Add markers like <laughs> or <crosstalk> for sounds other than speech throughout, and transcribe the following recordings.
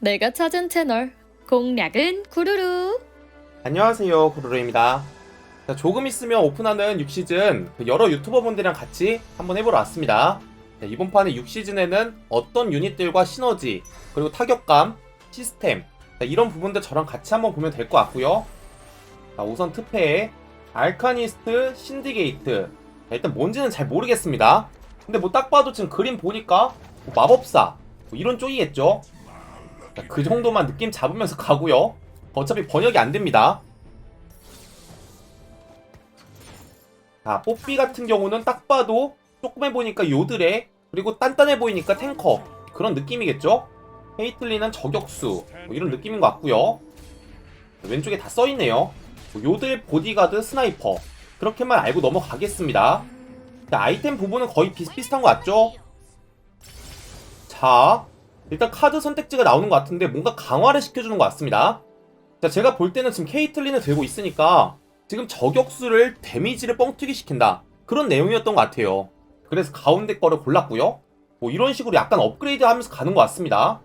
내가 찾은 채널 공략은 구루루. 안녕하세요 구루루입니다. 자, 조금 있으면 오픈하는 6시즌 그 여러 유튜버분들이랑 같이 한번 해보러 왔습니다. 자, 이번 판의 6시즌에는 어떤 유닛들과 시너지 그리고 타격감, 시스템 자, 이런 부분들 저랑 같이 한번 보면 될 것 같고요. 자, 우선 특패 알카니스트, 신디게이트. 자, 일단 뭔지는 잘 모르겠습니다. 근데 뭐 딱 봐도 지금 그림 보니까 뭐 마법사 뭐 이런 쪽이겠죠 자, 그 정도만 느낌 잡으면서 가고요 어차피 번역이 안 됩니다. 자, 뽀삐 같은 경우는 딱 봐도 조그매 보니까 요드레 그리고 단단해 보이니까 탱커 그런 느낌이겠죠? 헤이틀리는 저격수 뭐 이런 느낌인 것 같고요. 왼쪽에 다 써있네요. 뭐 요들 보디가드 스나이퍼 그렇게만 알고 넘어가겠습니다. 자, 아이템 부분은 거의 비슷비슷한 것 같죠? 자, 일단 카드 선택지가 나오는 것 같은데 뭔가 강화를 시켜주는 것 같습니다. 자, 제가 볼 때는 지금 케이틀린을 들고 있으니까 지금 저격수를 데미지를 뻥튀기 시킨다. 그런 내용이었던 것 같아요. 그래서 가운데 거를 골랐고요. 뭐 이런 식으로 약간 업그레이드 하면서 가는 것 같습니다.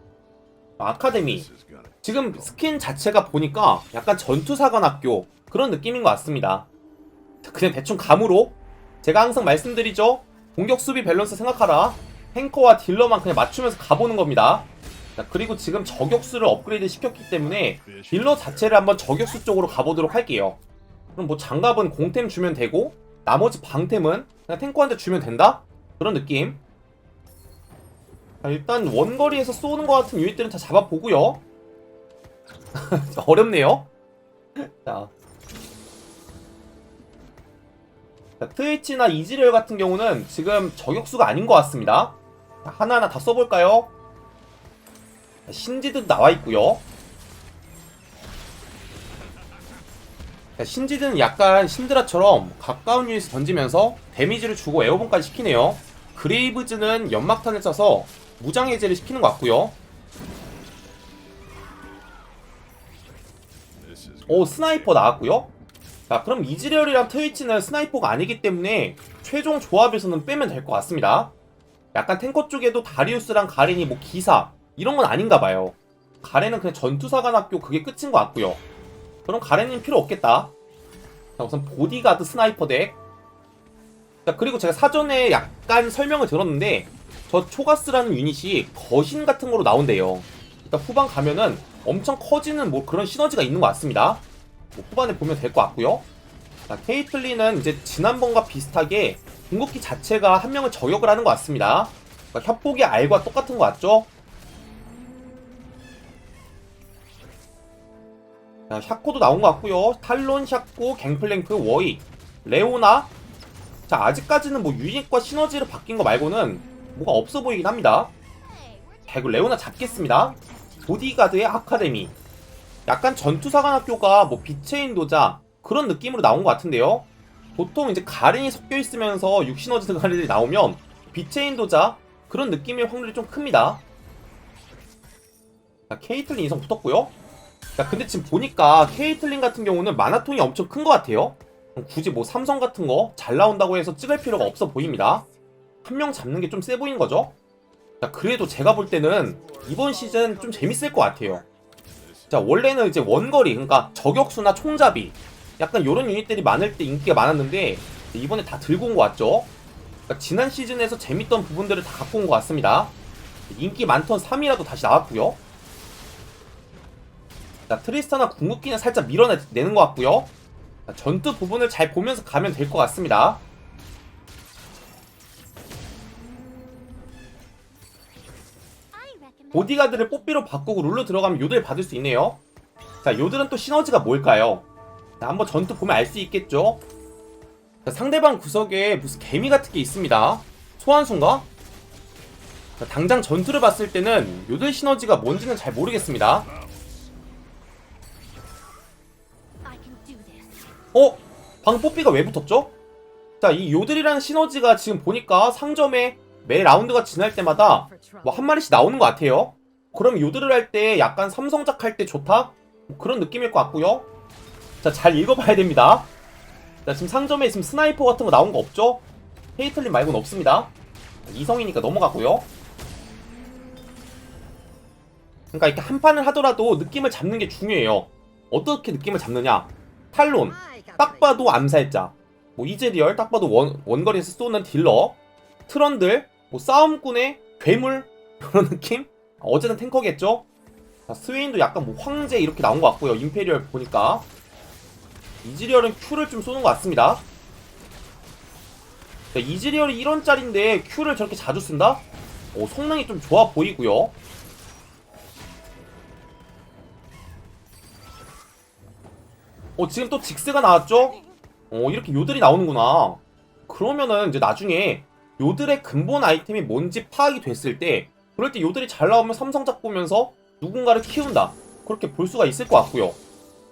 아카데미. 지금 스킨 자체가 보니까 약간 전투사관학교 그런 느낌인 것 같습니다. 자, 그냥 대충 감으로 제가 항상 말씀드리죠. 공격 수비 밸런스 생각하라. 탱커와 딜러만 그냥 맞추면서 가보는 겁니다. 자, 그리고 지금 저격수를 업그레이드 시켰기 때문에 딜러 자체를 한번 저격수 쪽으로 가보도록 할게요. 그럼 뭐 장갑은 공템 주면 되고 나머지 방템은 그냥 탱커한테 주면 된다? 그런 느낌. 자, 일단 원거리에서 쏘는 것 같은 유닛들은 다 잡아보고요. <laughs> 어렵네요. 자. 자, 트위치나 이지리얼 같은 경우는 지금 저격수가 아닌 것 같습니다. 자, 하나하나 다 써볼까요? 신지도 나와 있고요. 신지드는 약간 신드라처럼 가까운 유닛을 던지면서 데미지를 주고 에어본까지 시키네요. 그레이브즈는 연막탄을 써서 무장 해제를 시키는 것 같고요. 오 스나이퍼 나왔고요. 자 그럼 이즈리얼이랑 트위치는 스나이퍼가 아니기 때문에 최종 조합에서는 빼면 될 것 같습니다. 약간 탱커 쪽에도 다리우스랑 가렌이 뭐 기사 이런 건 아닌가 봐요. 가렌은 그냥 전투사관학교 그게 끝인 것 같고요. 그럼 가렌님 필요 없겠다. 자, 우선 보디가드 스나이퍼 덱. 자, 그리고 제가 사전에 약간 설명을 들었는데 저 초가스라는 유닛이 거신 같은 거로 나온대요. 일단 후반 가면은 엄청 커지는 뭐 그런 시너지가 있는 것 같습니다. 뭐 후반에 보면 될 것 같고요. 자, 케이틀리는 이제 지난번과 비슷하게 궁극기 자체가 한 명을 저격을 하는 것 같습니다. 그러니까 협곡의 알과 똑같은 것 같죠? 자, 샤코도 나온 것 같고요. 탈론, 샤코, 갱플랭크, 워이, 레오나. 자, 아직까지는 뭐 유닛과 시너지로 바뀐 거 말고는 뭐가 없어 보이긴 합니다. 자, 이거 레오나 잡겠습니다. 보디가드의 아카데미. 약간 전투사관학교가 뭐 빛의 인도자 그런 느낌으로 나온 것 같은데요. 보통 이제 가렌이 섞여 있으면서 육시너지 가렌이 나오면 빛의 인도자 그런 느낌의 확률이 좀 큽니다. 자, 케이틀린 이성 붙었고요. 자, 근데 지금 보니까 케이틀린 같은 경우는 마나통이 엄청 큰 것 같아요. 굳이 뭐 삼성 같은 거 잘 나온다고 해서 찍을 필요가 없어 보입니다. 한 명 잡는 게 좀 세 보이는 거죠? 자, 그래도 제가 볼 때는 이번 시즌 좀 재밌을 것 같아요. 자, 원래는 이제 원거리, 그러니까 저격수나 총잡이, 약간 요런 유닛들이 많을 때 인기가 많았는데, 이번에 다 들고 온 것 같죠? 그러니까 지난 시즌에서 재밌던 부분들을 다 갖고 온 것 같습니다. 인기 많던 3이라도 다시 나왔고요. 자, 트리스타나 궁극기는 살짝 밀어내는 것 같고요. 자, 전투 부분을 잘 보면서 가면 될 것 같습니다. 보디가드를 뽀삐로 바꾸고 룰로 들어가면 요들 받을 수 있네요. 자, 요들은 또 시너지가 뭘까요? 자, 한번 전투 보면 알 수 있겠죠? 자, 상대방 구석에 무슨 개미 같은 게 있습니다. 소환수인가? 자, 당장 전투를 봤을 때는 요들 시너지가 뭔지는 잘 모르겠습니다. 어? 방금 뽀삐가 왜 붙었죠? 자, 이 요들이라는 시너지가 지금 보니까 상점에 매 라운드가 지날 때마다 뭐 한 마리씩 나오는 것 같아요. 그럼 요들을 할 때 약간 삼성작 할 때 좋다? 뭐 그런 느낌일 것 같고요. 자, 잘 읽어봐야 됩니다. 자, 지금 상점에 지금 스나이퍼 같은 거 나온 거 없죠? 헤이틀린 말고는 없습니다. 이성이니까 넘어가고요. 그러니까 이렇게 한 판을 하더라도 느낌을 잡는 게 중요해요. 어떻게 느낌을 잡느냐? 탈론, 딱 봐도 암살자, 뭐 이즈리얼, 딱 봐도 원, 원거리에서 쏘는 딜러, 트런들, 뭐 싸움꾼의 괴물 <laughs> 그런 느낌? 어제는 탱커겠죠? 자, 스웨인도 약간 뭐 황제 이렇게 나온 것 같고요. 임페리얼 보니까 이즈리얼은 Q를 좀 쏘는 것 같습니다. 자, 이즈리얼이 1원짜리인데 Q를 저렇게 자주 쓴다? 오, 성능이 좀 좋아 보이고요. 어, 지금 또 직스가 나왔죠? 어, 이렇게 요들이 나오는구나. 그러면은 이제 나중에 요들의 근본 아이템이 뭔지 파악이 됐을 때, 그럴 때 요들이 잘 나오면 삼성작 보면서 누군가를 키운다. 그렇게 볼 수가 있을 것 같고요.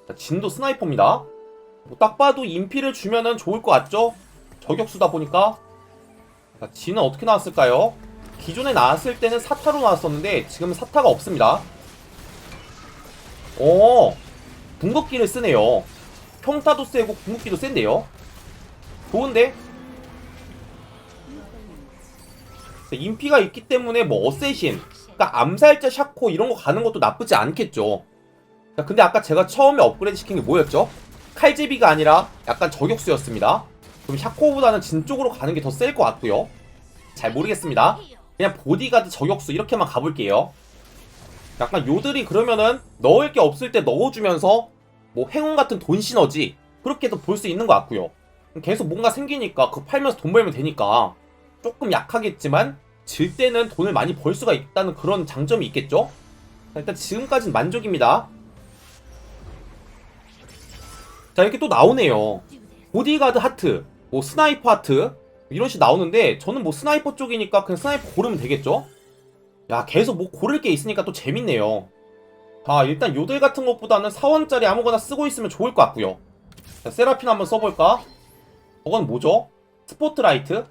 자, 진도 스나이퍼입니다. 뭐 딱 봐도 인피를 주면은 좋을 것 같죠? 저격수다 보니까. 자, 진은 어떻게 나왔을까요? 기존에 나왔을 때는 사타로 나왔었는데 지금은 사타가 없습니다. 오, 궁극기를 쓰네요. 평타도 세고 궁극기도 센데요. 좋은데? 자, 인피가 있기 때문에 뭐 어쌔신, 그러니까 암살자 샤코 이런 거 가는 것도 나쁘지 않겠죠. 자, 근데 아까 제가 처음에 업그레이드 시킨 게 뭐였죠? 칼제비가 아니라 약간 저격수였습니다. 그럼 샤코보다는 진 쪽으로 가는 게 더 셀 것 같고요. 잘 모르겠습니다. 그냥 보디가드 저격수 이렇게만 가볼게요. 약간 요들이 그러면은 넣을 게 없을 때 넣어주면서 뭐 행운 같은 돈 시너지 그렇게도 볼 수 있는 것 같고요. 계속 뭔가 생기니까 그거 팔면서 돈 벌면 되니까 조금 약하겠지만 질 때는 돈을 많이 벌 수가 있다는 그런 장점이 있겠죠? 자, 일단 지금까지는 만족입니다. 자 이렇게 또 나오네요. 보디가드 하트, 뭐 스나이퍼 하트 이런 식 나오는데 저는 뭐 스나이퍼 쪽이니까 그냥 스나이퍼 고르면 되겠죠? 야 계속 뭐 고를 게 있으니까 또 재밌네요. 자 일단 요들 같은 것보다는 4원짜리 아무거나 쓰고 있으면 좋을 것 같고요. 자 세라핀 한번 써볼까? 저건 뭐죠? 스포트라이트?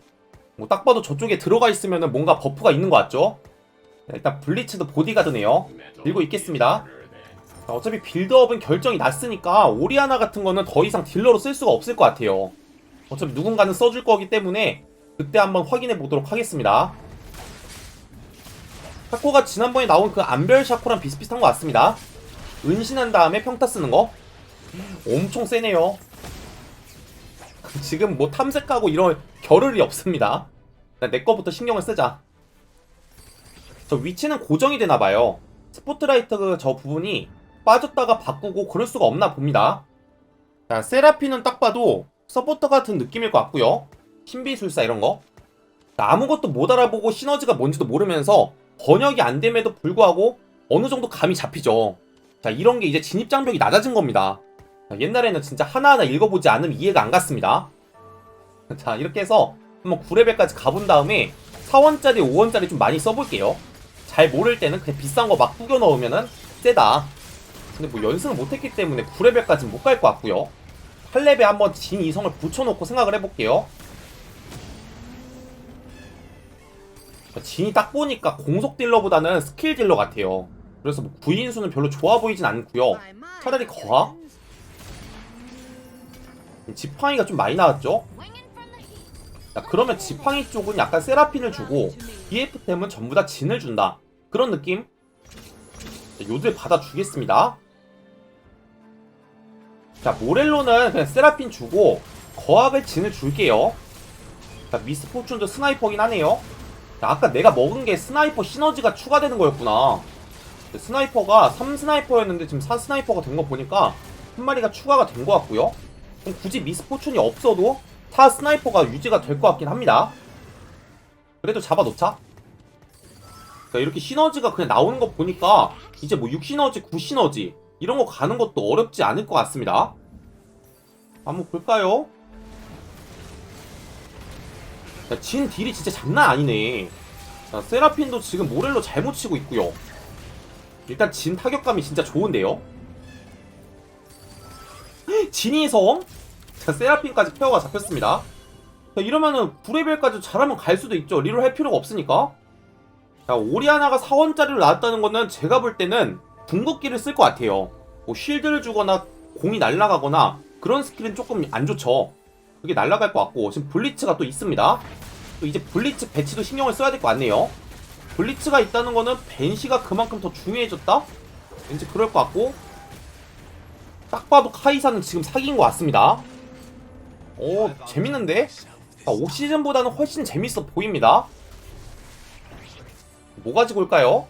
뭐 딱 봐도 저쪽에 들어가 있으면 뭔가 버프가 있는 것 같죠? 자, 일단 블리츠도 보디가드네요. 들고 있겠습니다. 자, 어차피 빌드업은 결정이 났으니까 오리아나 같은 거는 더 이상 딜러로 쓸 수가 없을 것 같아요. 어차피 누군가는 써줄 거기 때문에 그때 한번 확인해 보도록 하겠습니다. 샤코가 지난번에 나온 그 안별 샤코랑 비슷비슷한 것 같습니다. 은신한 다음에 평타 쓰는 거 엄청 세네요. <laughs> 지금 뭐 탐색하고 이런 겨를이 없습니다. 일단 내 거부터 신경을 쓰자. 저 위치는 고정이 되나 봐요. 스포트라이트 그저 부분이 빠졌다가 바꾸고 그럴 수가 없나 봅니다. 자, 세라핀은 딱 봐도 서포터 같은 느낌일 것 같고요. 신비술사 이런 거. 자, 아무것도 못 알아보고 시너지가 뭔지도 모르면서 번역이 안 됨에도 불구하고 어느 정도 감이 잡히죠. 자, 이런 게 이제 진입장벽이 낮아진 겁니다. 자, 옛날에는 진짜 하나하나 읽어보지 않으면 이해가 안 갔습니다. 자, 이렇게 해서 한번 9레벨까지 가본 다음에 4원짜리, 5원짜리 좀 많이 써볼게요. 잘 모를 때는 그냥 비싼 거 막 꾸겨 넣으면은 세다. 근데 뭐 연승을 못했기 때문에 9레벨까지는 못 갈 것 같고요. 8레벨 한번 진 이성을 붙여놓고 생각을 해볼게요. 진이 딱 보니까 공속 딜러보다는 스킬 딜러 같아요. 그래서 뭐 구인수는 별로 좋아 보이진 않고요. 차라리 거하? 지팡이가 좀 많이 나왔죠? 자, 그러면 지팡이 쪽은 약간 세라핀을 주고 BF템은 전부 다 진을 준다. 그런 느낌? 자, 요들 받아주겠습니다. 자, 모렐로는 그냥 세라핀 주고 거학을 진을 줄게요. 자, 미스 포춘도 스나이퍼긴 하네요. 자, 아까 내가 먹은 게 스나이퍼 시너지가 추가되는 거였구나. 스나이퍼가 3스나이퍼였는데 지금 4스나이퍼가 된 거 보니까 한 마리가 추가가 된 것 같고요. 그럼 굳이 미스포춘이 없어도 4 스나이퍼가 유지가 될 것 같긴 합니다. 그래도 잡아놓자. 자, 이렇게 시너지가 그냥 나오는 거 보니까 이제 뭐 6시너지, 9시너지 이런 거 가는 것도 어렵지 않을 것 같습니다. 한번 볼까요? 야, 진 딜이 진짜 장난 아니네. 자, 세라핀도 지금 모렐로 잘못 치고 있고요. 일단 진 타격감이 진짜 좋은데요. 진이 섬? 자, 세라핀까지 페어가 잡혔습니다. 자, 이러면은 9레벨까지 잘하면 갈 수도 있죠. 리롤 할 필요가 없으니까. 자, 오리아나가 4원짜리로 나왔다는 거는 제가 볼 때는 궁극기를 쓸 것 같아요. 뭐 쉴드를 주거나 공이 날아가거나 그런 스킬은 조금 안 좋죠. 그게 날아갈 것 같고 지금 블리츠가 또 있습니다. 또 이제 블리츠 배치도 신경을 써야 될 것 같네요. 블리츠가 있다는 거는 벤시가 그만큼 더 중요해졌다? 왠지 그럴 것 같고 딱 봐도 카이사는 지금 사기인 것 같습니다 오 재밌는데? 아, 5시즌보다는 훨씬 재밌어 보입니다 뭐 가지고 올까요?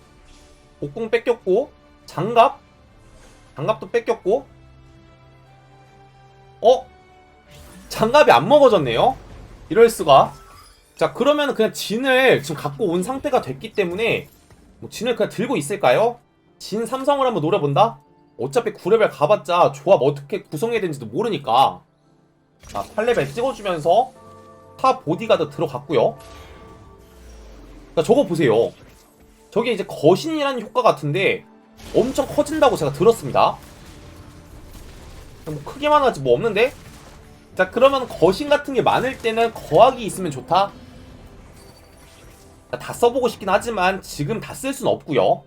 복궁 뺏겼고 장갑 장갑도 뺏겼고 어? 장갑이 안 먹어졌네요? 이럴 수가 자 그러면 그냥 진을 지금 갖고 온 상태가 됐기 때문에 뭐 진을 그냥 들고 있을까요? 진 삼성을 한번 노려본다? 어차피 9레벨 가봤자 조합 어떻게 구성해야 되는지도 모르니까 자 8레벨 찍어주면서 타 보디가드 들어갔고요 자 저거 보세요 저게 이제 거신이라는 효과 같은데 엄청 커진다고 제가 들었습니다. 뭐 크기만 하지 뭐 없는데? 자 그러면 거신 같은 게 많을 때는 거학이 있으면 좋다. 자, 다 써보고 싶긴 하지만 지금 다 쓸 순 없고요.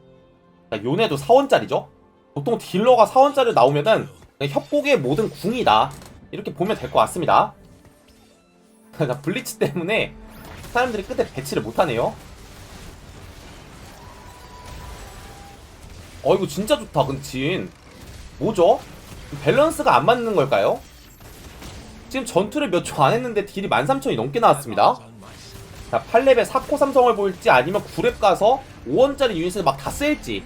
자, 요네도 4원짜리죠? 보통 딜러가 4원짜리 나오면은 협곡의 모든 궁이다. 이렇게 보면 될 것 같습니다. <laughs> 자, 블리츠 때문에 사람들이 끝에 배치를 못하네요 어 이거 진짜 좋다 근데 진 뭐죠? 밸런스가 안 맞는 걸까요? 지금 전투를 몇 초 안 했는데 딜이 13,000이 넘게 나왔습니다. 자 8렙에 4코 삼성을 볼지 아니면 9렙 가서 5원짜리 유닛을 막 다 쓸지.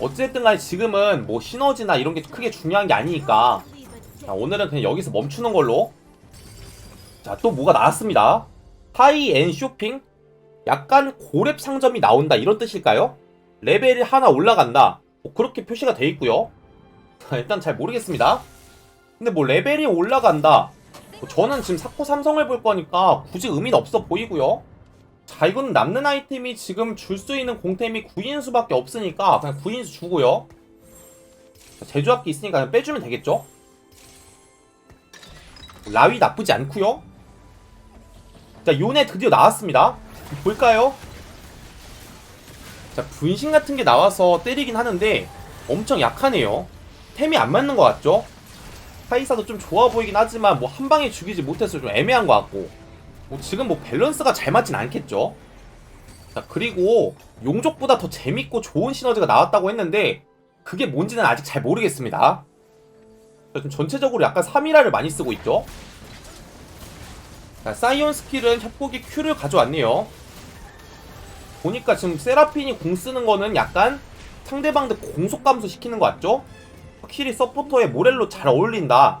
어쨌든 간에 지금은 뭐 시너지나 이런 게 크게 중요한 게 아니니까. 자 오늘은 그냥 여기서 멈추는 걸로. 자 또 뭐가 나왔습니다? 하이엔 쇼핑? 약간 고렙 상점이 나온다 이런 뜻일까요? 레벨이 하나 올라간다. 뭐 그렇게 표시가 돼 있고요. 자, 일단 잘 모르겠습니다. 근데 뭐 레벨이 올라간다. 뭐 저는 지금 사코 삼성을 볼 거니까 굳이 의미는 없어 보이고요. 자 이건 남는 아이템이 지금 줄 수 있는 공템이 9인수밖에 없으니까 그냥 9인수 주고요. 자, 제조합기 있으니까 그냥 빼주면 되겠죠? 라위 나쁘지 않고요. 자 요네 드디어 나왔습니다. 볼까요? 자 분신 같은 게 나와서 때리긴 하는데 엄청 약하네요 템이 안 맞는 것 같죠? 카이사도 좀 좋아 보이긴 하지만 뭐 한 방에 죽이지 못해서 좀 애매한 것 같고 뭐 지금 뭐 밸런스가 잘 맞진 않겠죠? 자 그리고 용족보다 더 재밌고 좋은 시너지가 나왔다고 했는데 그게 뭔지는 아직 잘 모르겠습니다 자, 좀 전체적으로 약간 3이라를 많이 쓰고 있죠? 자, 사이온 스킬은 협곡이 Q를 가져왔네요 보니까 지금 세라핀이 공 쓰는 거는 약간 상대방들 공속 감소 시키는 것 같죠? 확실히 서포터에 모렐로 잘 어울린다.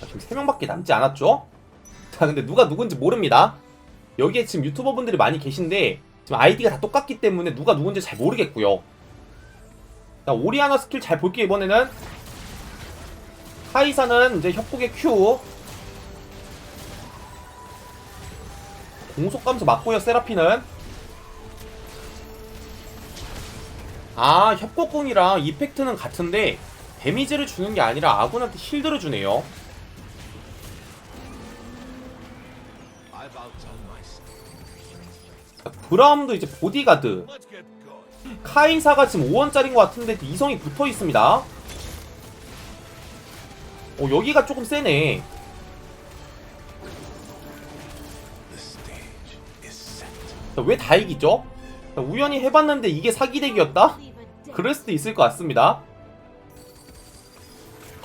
자, 지금 3명밖에 남지 않았죠? 자, 근데 누가 누군지 모릅니다. 여기에 지금 유튜버 분들이 많이 계신데, 지금 아이디가 다 똑같기 때문에 누가 누군지 잘 모르겠고요. 자, 오리아나 스킬 잘 볼게요, 이번에는. 카이사는 이제 협곡의 Q. 공속 감소 맞고요, 세라핀은. 아 협곡궁이랑 이펙트는 같은데 데미지를 주는 게 아니라 아군한테 힐드를 주네요 브라움도 이제 보디가드. 카이사가 지금 5원짜리인 것 같은데 이성이 붙어 있습니다 어 여기가 조금 세네 왜다 이기죠? 자, 우연히 해봤는데 이게 사기덱이었다? 그럴 수도 있을 것 같습니다.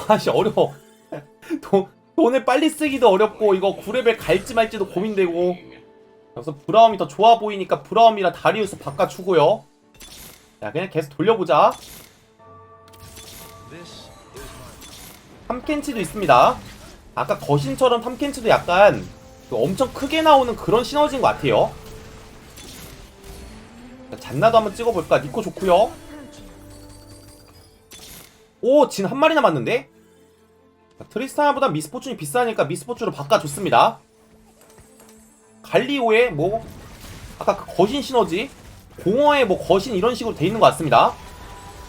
아씨 어려워. <laughs> 돈, 돈을 빨리 쓰기도 어렵고 이거 9레벨 갈지 말지도 고민되고. 그래서 브라움이 더 좋아 보이니까 브라움이랑 다리우스 바꿔주고요. 야 그냥 계속 돌려보자. This is my 탐켄치도 있습니다. 아까 거신처럼 탐켄치도 약간 그 엄청 크게 나오는 그런 시너지인 것 같아요. 자, 잔나도 한번 찍어볼까? 니코 좋고요 오, 진 한 마리 남았는데? 자, 트리스타나보다 미스포춘이 비싸니까 미스포춘으로 바꿔줬습니다. 갈리오의 뭐 아까 그 거신 시너지 공허의 뭐 거신 이런 식으로 돼 있는 것 같습니다.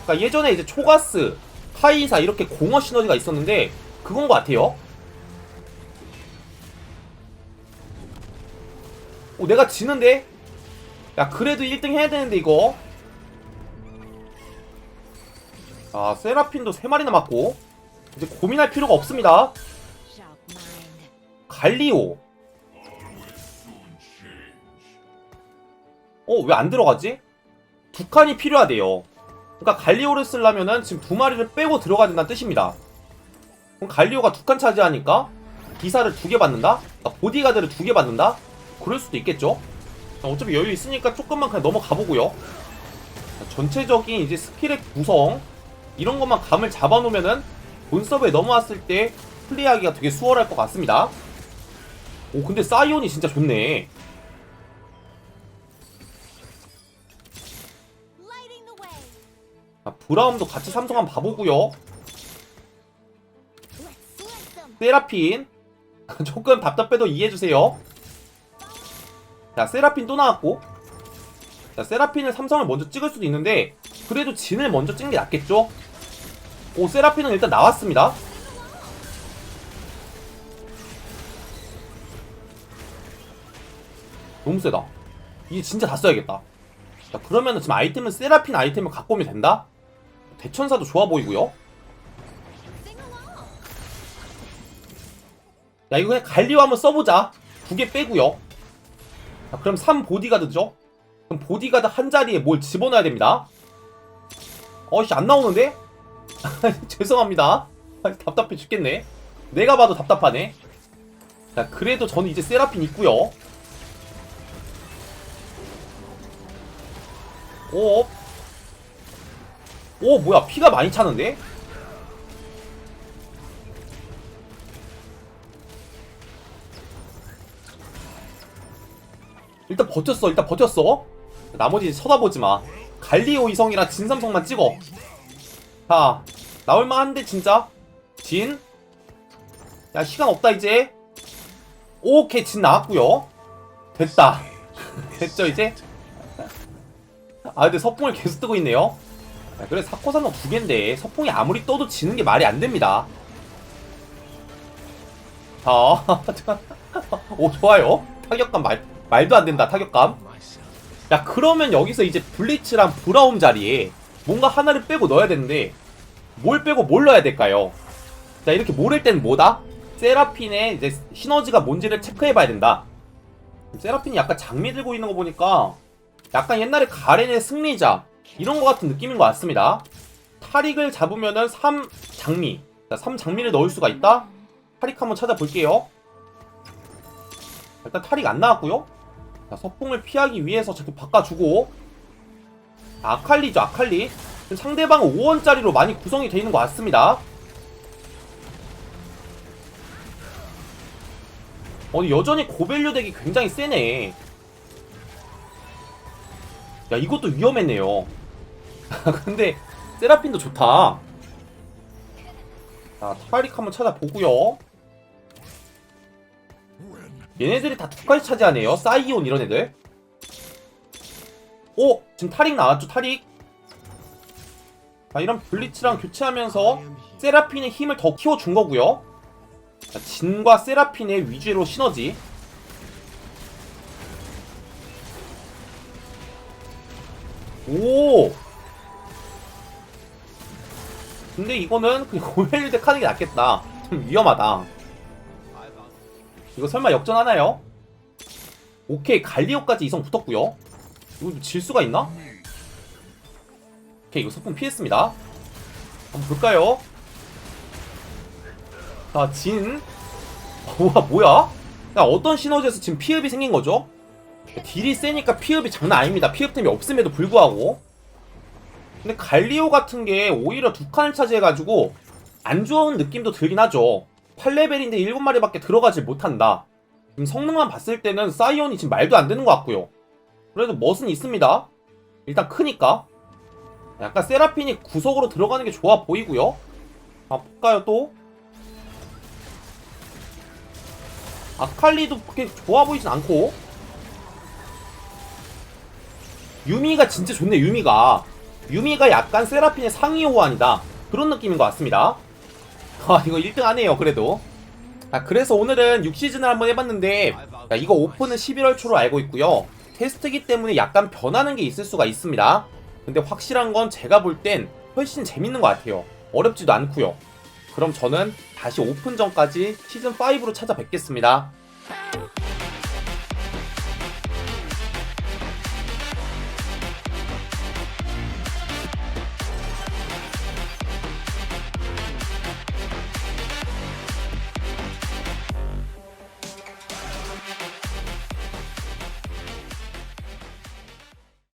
그러니까 예전에 이제 초가스, 카이사 이렇게 공허 시너지가 있었는데 그건 것 같아요. 오, 내가 지는데? 야, 그래도 1등 해야 되는데 이거. 아, 세라핀도 3마리 남았고 이제 고민할 필요가 없습니다. 갈리오. 어 왜 안 들어가지? 두 칸이 필요하대요 그러니까 갈리오를 쓰려면은 지금 두 마리를 빼고 들어가야 된다는 뜻입니다 그럼 갈리오가 두 칸 차지하니까 기사를 두 개 받는다? 그러니까 보디가드를 두 개 받는다? 그럴 수도 있겠죠 어차피 여유 있으니까 조금만 그냥 넘어가 보고요 전체적인 이제 스킬의 구성 이런 것만 감을 잡아놓으면은 본 서브에 넘어왔을 때 플레이하기가 되게 수월할 것 같습니다. 오 근데 사이온이 진짜 좋네. 아, 브라움도 같이 삼성 한번 봐보고요. 세라핀 <laughs> 조금 답답해도 이해해주세요. 자 세라핀 또 나왔고 자 세라핀을 삼성을 먼저 찍을 수도 있는데 그래도 진을 먼저 찍는 게 낫겠죠? 오 세라핀은 일단 나왔습니다. 너무 세다. 이게 진짜 다 써야겠다. 자 그러면은 지금 아이템은 세라핀 아이템을 갖고 오면 된다? 대천사도 좋아 보이고요. 야 이거 그냥 갈리오 한번 써보자 두 개 빼고요 자 그럼 3 보디가드죠 그럼 보디가드 한 자리에 뭘 집어넣어야 됩니다 어이씨 안 나오는데? <laughs> 죄송합니다 아, 답답해 죽겠네 내가 봐도 답답하네 자 그래도 저는 이제 세라핀 있고요 오. 오 뭐야 피가 많이 차는데? 일단 버텼어 일단 버텼어 나머지 쳐다보지 마. 갈리오 이성이랑 진삼성만 찍어. 자 나올만한데 진짜? 진? 야 시간 없다 이제. 오케이 진 나왔구요. 됐다. <laughs> 됐죠 이제? 아 근데 서풍을 계속 뜨고 있네요. 야, 그래 사코사노 두 갠데 서풍이 아무리 떠도 지는 게 말이 안 됩니다. 자, <laughs> 오 좋아요. 타격감 말, 말도 안 된다 타격감. 야 그러면 여기서 이제 블리츠랑 브라움 자리에 뭔가 하나를 빼고 넣어야 되는데 뭘 빼고 뭘 넣어야 될까요? 자 이렇게 모를 땐 뭐다? 세라핀의 이제 시너지가 뭔지를 체크해 봐야 된다 세라핀이 약간 장미 들고 있는 거 보니까 약간 옛날에 가렌의 승리자 이런 거 같은 느낌인 것 같습니다 타릭을 잡으면은 3 장미 자, 3 장미를 넣을 수가 있다? 타릭 한번 찾아볼게요 일단 타릭 안 나왔고요 자, 서풍을 피하기 위해서 자꾸 바꿔주고. 아칼리죠 아칼리. 상대방은 5원짜리로 많이 구성이 되어 있는 것 같습니다. 어 여전히 고밸류 덱이 굉장히 세네. 야 이것도 위험했네요. <laughs> 근데 세라핀도 좋다. 자 타바릭 한번 찾아보고요 얘네들이 다 두까지 차지하네요. 사이온 이런 애들. 오! 지금 타릭 나왔죠, 타릭? 자, 이런 블리츠랑 교체하면서 세라핀의 힘을 더 키워준 거고요. 자, 진과 세라핀의 위주로 시너지. 오! 근데 이거는 그냥 고멜덱 하는 게 낫겠다. 좀 위험하다. 이거 설마 역전하나요? 오케이 갈리오까지 이성 붙었고요 이거 질 수가 있나? 오케이 이거 소품 피했습니다 한번 볼까요? 자진 와 뭐야? 야 어떤 시너지에서 지금 피흡이 생긴 거죠? 딜이 세니까 피흡이 장난 아닙니다 피흡템이 없음에도 불구하고 근데 갈리오 같은 게 오히려 두 칸을 차지해가지고 안 좋은 느낌도 들긴 하죠 8레벨인데 7마리밖에 들어가질 못한다. 지금 성능만 봤을 때는 사이온이 지금 말도 안 되는 것 같고요. 그래도 멋은 있습니다. 일단 크니까. 약간 세라핀이 구석으로 들어가는 게 좋아 보이고요. 아, 볼까요 또? 아칼리도 그렇게 좋아 보이진 않고. 유미가 진짜 좋네, 유미가. 유미가 약간 세라핀의 상위 호환이다. 그런 느낌인 것 같습니다. 아 이거 1등 하네요 그래도. 아 그래서 오늘은 6시즌을 한번 해봤는데 자, 이거 오픈은 11월 초로 알고 있고요. 테스트기 때문에 약간 변하는 게 있을 수가 있습니다. 근데 확실한 건 제가 볼 땐 훨씬 재밌는 것 같아요. 어렵지도 않고요. 그럼 저는 다시 오픈 전까지 시즌5로 찾아뵙겠습니다